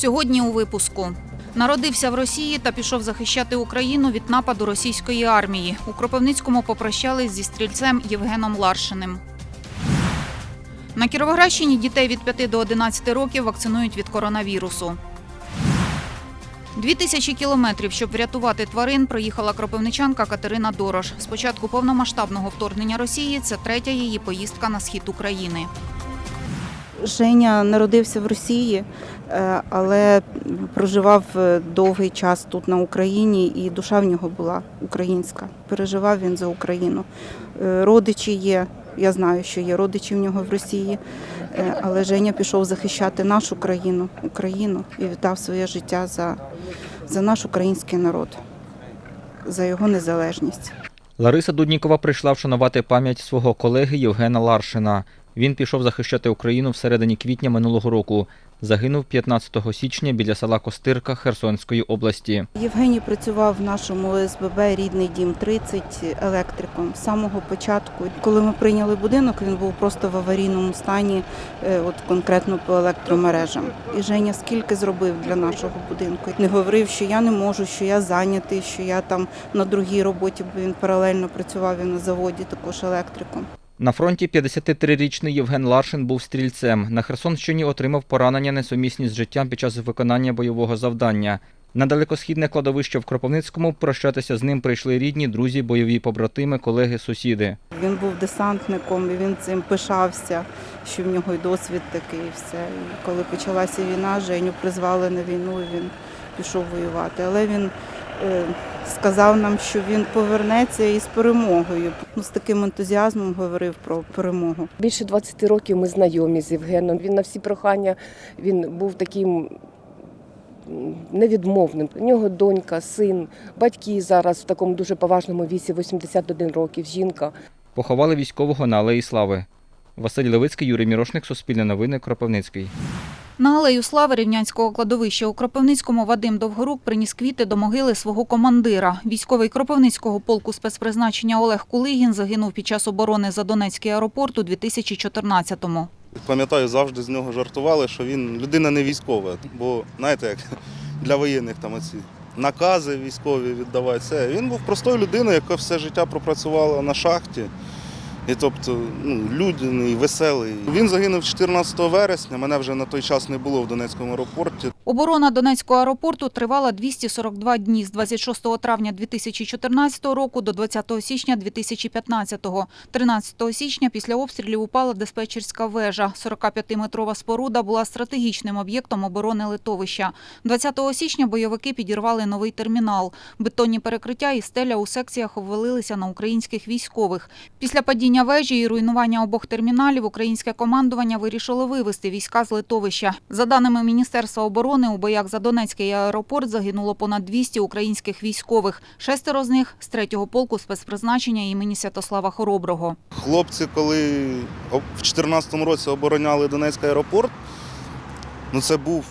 Сьогодні у випуску. Народився в Росії та пішов захищати Україну від нападу російської армії. У Кропивницькому попрощались зі стрільцем Євгеном Ларшиним. На Кіровоградщині дітей від 5 до 11 років вакцинують від коронавірусу. Дві тисячі кілометрів, щоб врятувати тварин, проїхала кропивничанка Катерина Дорош. З початку повномасштабного вторгнення Росії це третя її поїздка на схід України. Женя народився в Росії, е, але проживав е, довгий час тут на Україні, і душа в нього була українська. Переживав він за Україну. Е, Родичі є. Я знаю, що є родичі в нього в Росії, але Женя пішов захищати нашу країну, Україну і віддав своє життя за, за наш український народ, за його незалежність. Лариса Дуднікова прийшла вшанувати пам'ять свого колеги Євгена Ларшина. Він пішов захищати Україну всередині квітня минулого року. Загинув 15 січня біля села Костирка Херсонської області. Євгеній працював в нашому ОСББ рідний дім 30 електриком з самого початку. Коли ми прийняли будинок, він був просто в аварійному стані, е, от конкретно по електромережам. І Женя скільки зробив для нашого будинку. Не говорив, що я не можу, що я зайнятий, що я там на другій роботі, бо він паралельно працював і на заводі також електриком. На фронті 53-річний Євген Ларшин був стрільцем. На Херсонщині отримав поранення несумісні з життям під час виконання бойового завдання. На далекосхідне кладовище в Кропивницькому прощатися з ним прийшли рідні, друзі, бойові побратими, колеги, сусіди. Він був десантником, і він цим пишався, що в нього й досвід такий, і все. І коли почалася війна, Женю призвали на війну, він пішов воювати. Але він е, сказав нам, що він повернеться із перемогою. Ну, з таким ентузіазмом говорив про перемогу. Більше 20 років ми знайомі з Євгеном. Він на всі прохання він був таким невідмовним. У нього донька, син, батьки зараз в такому дуже поважному віці, 81 років, жінка. Поховали військового на Алеї Слави. Василь Левицький, Юрій Мірошник, Суспільне новини, Кропивницький. На алею слави Рівнянського кладовища у Кропивницькому Вадим Довгорук приніс квіти до могили свого командира. Військовий Кропивницького полку спецпризначення Олег Кулигін загинув під час оборони за Донецький аеропорт у 2014-му. Пам'ятаю, завжди з нього жартували, що він людина не військова. Бо знаєте, як для воєнних там оці накази військові віддавати. Це він був простою людиною, яка все життя пропрацювала на шахті. І тобто ну, людяний, веселий. Він загинув 14 вересня. Мене вже на той час не було в Донецькому аеропорті. Оборона Донецького аеропорту тривала 242 дні з 26 травня 2014 року до 20 січня 2015. 13 січня після обстрілів упала диспетчерська вежа. 45-метрова споруда була стратегічним об'єктом оборони литовища. 20 січня бойовики підірвали новий термінал. Бетонні перекриття і стеля у секціях обвалилися на українських військових. Після падіння вежі і руйнування обох терміналів українське командування вирішило вивести війська з литовища. За даними Міністерства оборони, у боях за Донецький аеропорт загинуло понад 200 українських військових. Шестеро з них з третього полку спецпризначення імені Святослава Хороброго. Хлопці, коли в 2014 році обороняли Донецький аеропорт, ну це був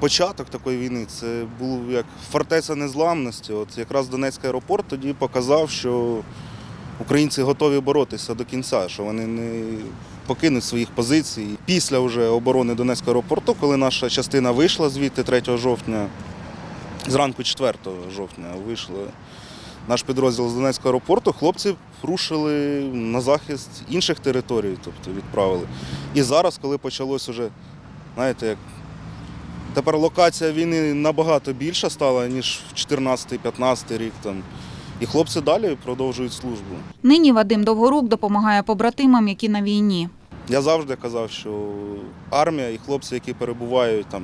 початок такої війни. Це був як фортеця незламності. От якраз Донецький аеропорт тоді показав, що українці готові боротися до кінця, що вони не покинуть своїх позицій. Після вже оборони Донецького аеропорту, коли наша частина вийшла звідти 3 жовтня, зранку 4 жовтня вийшла наш підрозділ з Донецького аеропорту, хлопці рушили на захист інших територій, тобто відправили. І зараз, коли почалось уже, знаєте, як тепер локація війни набагато більша стала, ніж в 14-15 рік там. І хлопці далі продовжують службу. Нині Вадим Довгорук допомагає побратимам, які на війні. Я завжди казав, що армія і хлопці, які перебувають там,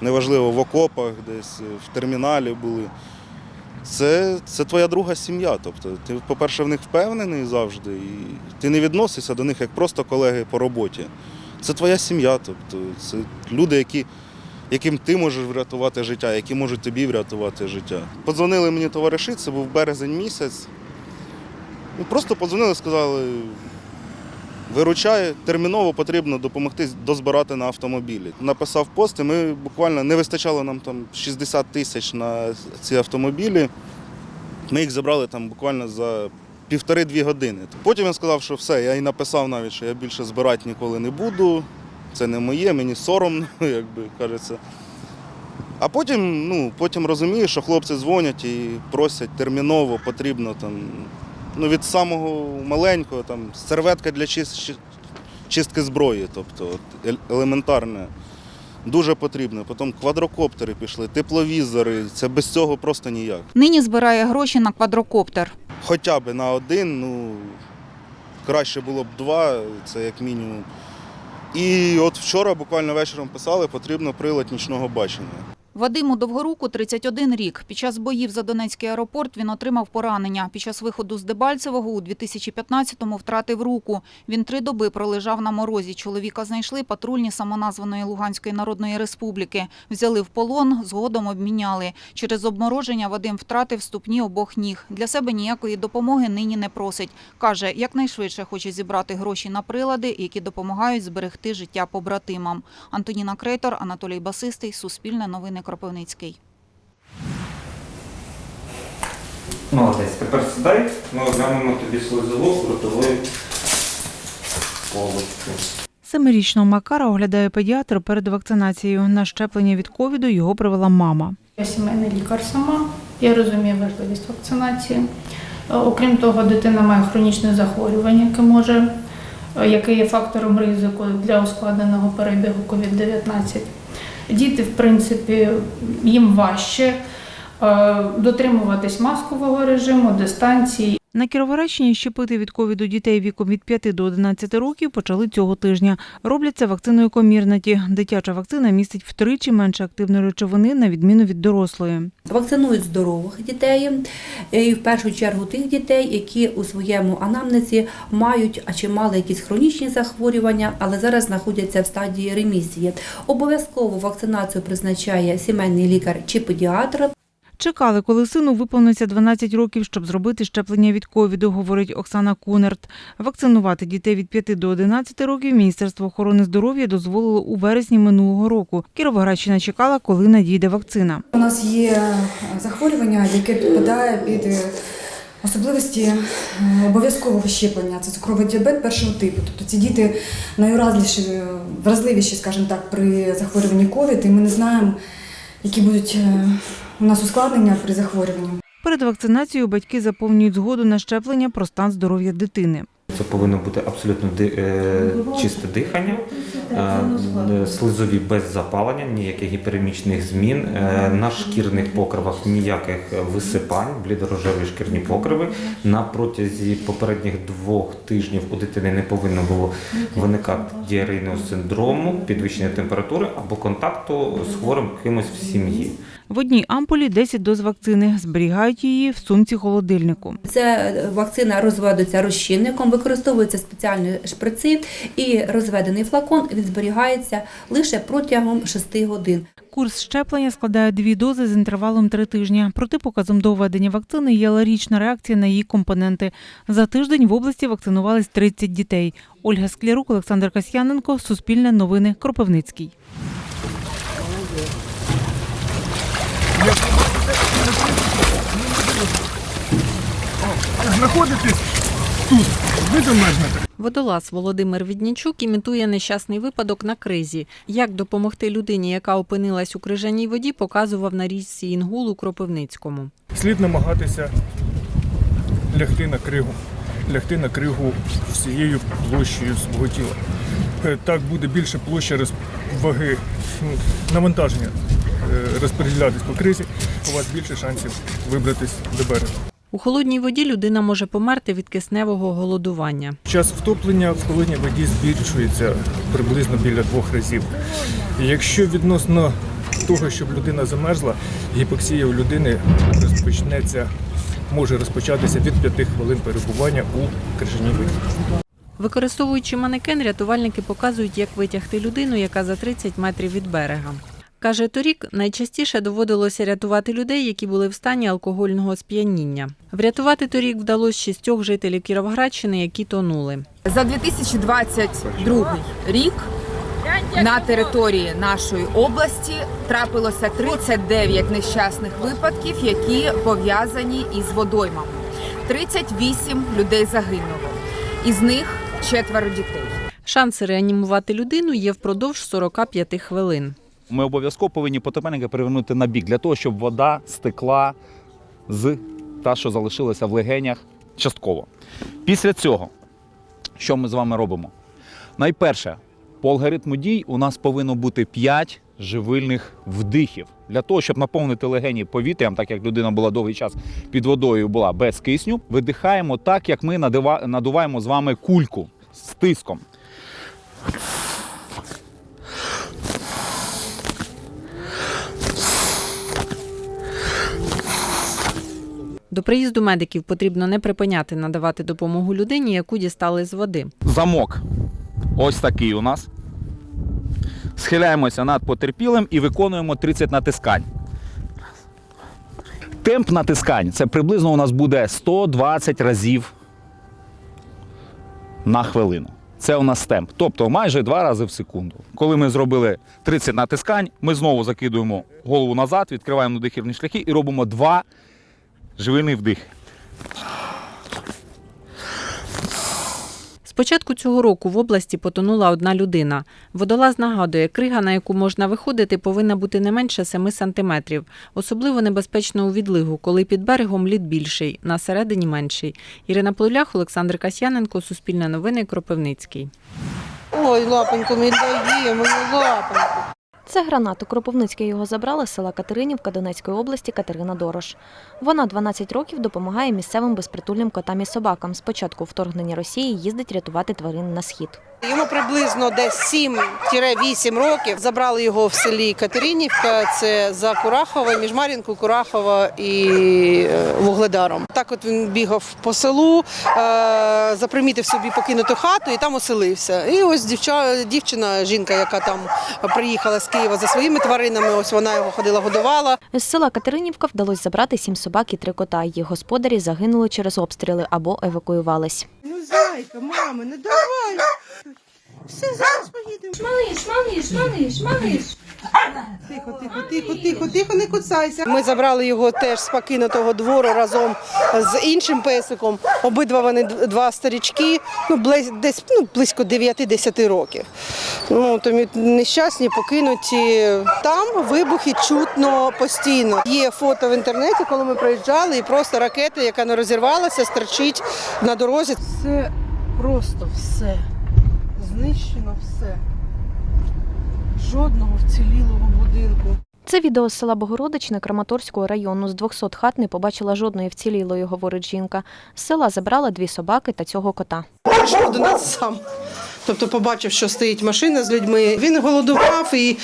неважливо, в окопах, десь в терміналі були, це, це твоя друга сім'я. Тобто, ти, по-перше, в них впевнений завжди, і ти не відносишся до них як просто колеги по роботі. Це твоя сім'я, тобто це люди, які, яким ти можеш врятувати життя, які можуть тобі врятувати життя. Подзвонили мені товариші, це був березень місяць. Ну, Просто подзвонили, сказали, виручає, терміново потрібно допомогти дозбирати на автомобілі. Написав пост, і ми буквально не вистачало нам там 60 тисяч на ці автомобілі. Ми їх забрали там буквально за півтори-дві години. Потім він сказав, що все, я і написав навіть, що я більше збирати ніколи не буду. Це не моє, мені соромно, як би кажеться. А потім, ну, потім розумієш, що хлопці дзвонять і просять терміново, потрібно там, ну, від самого маленького, там, серветка для чис- чистки зброї, тобто от, елементарне. Дуже потрібно. Потім квадрокоптери пішли, тепловізори. Це без цього просто ніяк. Нині збирає гроші на квадрокоптер. Хоча б на один, ну краще було б два, це як мінімум. І от вчора буквально вечором писали, потрібно прилад нічного бачення. Вадиму Довгоруку 31 рік. Під час боїв за Донецький аеропорт він отримав поранення. Під час виходу з Дебальцевого у 2015-му втратив руку. Він три доби пролежав на морозі. Чоловіка знайшли патрульні самоназваної Луганської Народної Республіки. Взяли в полон, згодом обміняли. Через обмороження Вадим втратив ступні обох ніг. Для себе ніякої допомоги нині не просить. Каже, якнайшвидше хоче зібрати гроші на прилади, які допомагають зберегти життя побратимам. Антоніна Крейтор, Анатолій Басистий, Суспільне новини Кропивницький. Молодець. Тепер сідай, ми оглянемо тобі слизову ротової полочку. Семирічного Макара оглядає педіатр перед вакцинацією. На щеплення від ковіду його привела мама. Я сімейний лікар сама. Я розумію важливість вакцинації. Е, Окрім того, дитина має хронічне захворювання, яке може, е, яке є фактором ризику для ускладненого перебігу COVID-19. Діти, в принципі, їм важче е, дотримуватись маскового режиму, дистанції На Кіровоградщині щепити від ковіду дітей віком від 5 до 11 років почали цього тижня. Роблять це вакциною комірнаті. Дитяча вакцина містить втричі менше активної речовини на відміну від дорослої. Вакцинують здорових дітей, е, і в першу чергу тих дітей, які у своєму анамнезі мають а чи мали якісь хронічні захворювання, але зараз знаходяться в стадії ремісії. Обов'язково вакцинацію призначає сімейний лікар чи педіатр. Чекали, коли сину виповниться 12 років, щоб зробити щеплення від ковіду, говорить Оксана Кунерт. Вакцинувати дітей від 5 до 11 років Міністерство охорони здоров'я дозволило у вересні минулого року. Кіровоградщина чекала, коли надійде вакцина. У нас є е, захворювання, яке підпадає під е, особливості е, обов'язкового щеплення. Це цукровий діабет першого типу. Тобто ці діти найуразливіші, вразливіші, скажімо так, при захворюванні ковід, і ми не знаємо, які будуть у нас ускладнення при захворюванні. Перед вакцинацією батьки заповнюють згоду на щеплення про стан здоров'я дитини. Це повинно бути абсолютно е, чисте дихання, е, слизові без запалення, ніяких гіперемічних змін. е, На шкірних покривах ніяких висипань, блідорожеві шкірні покриви. На протязі попередніх двох тижнів у дитини не повинно було виникати діарейного синдрому, підвищення температури або контакту з хворим кимось в сім'ї. В одній ампулі 10 доз вакцини. Зберігають її в сумці холодильнику. Це е, вакцина розводиться розчинником, використовуються спеціальні шприци, і розведений флакон він зберігається лише протягом 6 годин. Курс щеплення складає дві дози з інтервалом три тижні. Протипоказом до введення вакцини є алергічна реакція на її компоненти. За тиждень в області вакцинувались 30 дітей. Ольга Склярук, Олександр Касьяненко, Суспільне новини, Кропивницький. Водолаз Володимир Віднічук імітує нещасний випадок на кризі. Як допомогти людині, яка опинилась у крижаній воді, показував на річці Інгул у Кропивницькому. Слід намагатися лягти на кригу, лягти на кригу всією площею свого тіла. Е, Так буде більше площа ваги ну, навантаження розподілятись по кризі, у вас більше шансів вибратись до берега. У холодній воді людина може померти від кисневого голодування. Час втоплення в холодній воді збільшується приблизно біля двох разів. Якщо відносно того, щоб людина замерзла, гіпоксія у людини розпочнеться, може розпочатися від 5 хвилин перебування у крижаній воді. Використовуючи манекен, рятувальники показують, як витягти людину, яка за 30 метрів від берега. Каже, торік найчастіше доводилося рятувати людей, які були в стані алкогольного сп'яніння. Врятувати торік вдалося шістьох жителів Кіровоградщини, які тонули. За 2022 рік на території нашої області трапилося 39 нещасних випадків, які пов'язані із водоймами. 38 людей загинуло, із них четверо дітей. Шанси реанімувати людину є впродовж 45 хвилин. Ми обов'язково повинні потопельника перевернути на бік для того, щоб вода стекла з та, що залишилася в легенях частково. Після цього, що ми з вами робимо? Найперше, по алгоритму дій у нас повинно бути 5 живильних вдихів. Для того, щоб наповнити легені повітрям, так як людина була довгий час під водою була без кисню, видихаємо так, як ми надуваємо з вами кульку з тиском. До приїзду медиків потрібно не припиняти надавати допомогу людині, яку дістали з води. Замок ось такий у нас. Схиляємося над потерпілим і виконуємо 30 натискань. Темп натискань це приблизно у нас буде 120 разів на хвилину. Це у нас темп, тобто майже два рази в секунду. Коли ми зробили 30 натискань, ми знову закидуємо голову назад, відкриваємо дихівні шляхи і робимо два живильні вдихи. З початку цього року в області потонула одна людина. Водолаз нагадує, крига, на яку можна виходити, повинна бути не менше 7 сантиметрів. Особливо небезпечно у відлигу, коли під берегом лід більший, на середині менший. Ірина Полулях, Олександр Касьяненко, Суспільне новини, Кропивницький. Ой, лапоньку, мені дає, мені лапоньку. Це гранат. Кропивницький його забрала з села Катеринівка Донецької області Катерина Дорош. Вона 12 років допомагає місцевим безпритульним котам і собакам. З початку вторгнення Росії їздить рятувати тварин на схід. Йому приблизно десь 7-8 років. Забрали його в селі Катеринівка, це за Курахова, між Мар'їнкою, Курахова і е, Вугледаром. Так от він бігав по селу, е, запримітив собі покинуту хату і там оселився. І ось дівчина, жінка, яка там приїхала з Києва за своїми тваринами, ось вона його ходила, годувала. З села Катеринівка вдалося забрати сім собак і три кота. Їх господарі загинули через обстріли або евакуювались. Ну, зайка, мама, не давай. Все, зараз поїдемо. Малиш, малиш, малиш, малиш. Тихо, тихо, тихо, тихо, тихо, не куцайся. Ми забрали його теж з покинутого двору разом з іншим песиком. Обидва вони два старічки, ну близь- десь ну, близько 9-10 років. Ну тому нещасні, покинуті. Там вибухи чутно постійно. Є фото в інтернеті, коли ми приїжджали, і просто ракета, яка не розірвалася, стерчить на дорозі. Це просто все. Знищено все. Жодного вцілілого будинку. Це відео з села Богородичне Краматорського району. З 200 хат не побачила жодної вцілілої, говорить жінка. З села забрала дві собаки та цього кота. Прийшов до нас сам. Тобто побачив, що стоїть машина з людьми. Він голодував і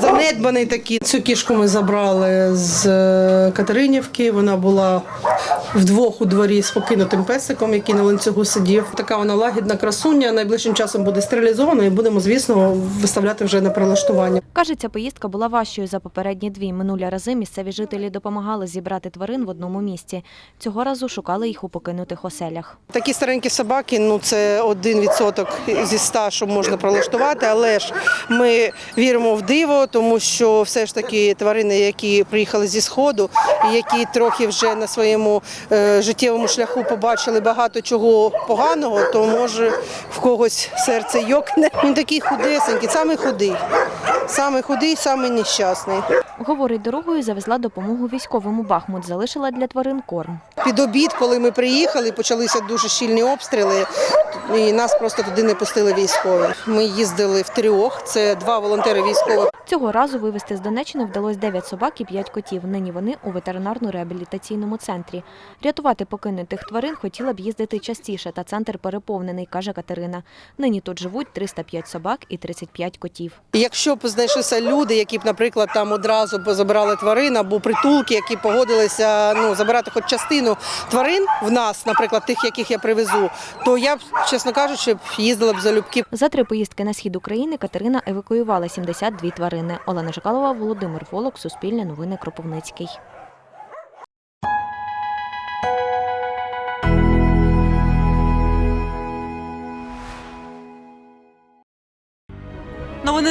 занедбаний такий. Цю кішку ми забрали з е, Катеринівки. Вона була вдвох у дворі з покинутим песиком, який на ланцюгу сидів. Така вона лагідна красуня. Найближчим часом буде стерилізована і будемо, звісно, виставляти вже на прилаштування. Каже, ця поїздка була важчою за попередні дві. Минулі рази місцеві жителі допомагали зібрати тварин в одному місці. Цього разу шукали їх у покинутих оселях. Такі старенькі собаки, ну це один відсоток зі ста, що можна прилаштувати, але ж ми віримо в диво, тому що все ж таки тварини, які приїхали зі сходу, які трохи вже на своєму е, життєвому шляху побачили багато чого поганого, то може в когось серце йокне. Він такий худесенький, самий худий, самий худий, самий нещасний. Говорить, дорогою завезла допомогу військовому Бахмут, залишила для тварин корм. Під обід, коли ми приїхали, почалися дуже щільні обстріли, і нас просто туди не пустили військові. Ми їздили в трьох, це два волонтери військових. Цього разу вивезти з Донеччини вдалося 9 собак і 5 котів. Нині вони у ветеринарно-реабілітаційному центрі. Рятувати покинутих тварин хотіла б їздити частіше, та центр переповнений, каже Катерина. Нині тут живуть 305 собак і 35 котів. Якщо б знайшлися люди, які б, наприклад, там одразу б забирали тварин або притулки, які погодилися ну забирати хоч частину тварин в нас, наприклад, тих, яких я привезу, то я б, чесно кажучи, їздила б залюбки. За три поїздки на схід України Катерина евакуювала 72 тварини. Олена Жикалова, Володимир Волок, Суспільне новини Кропивницький.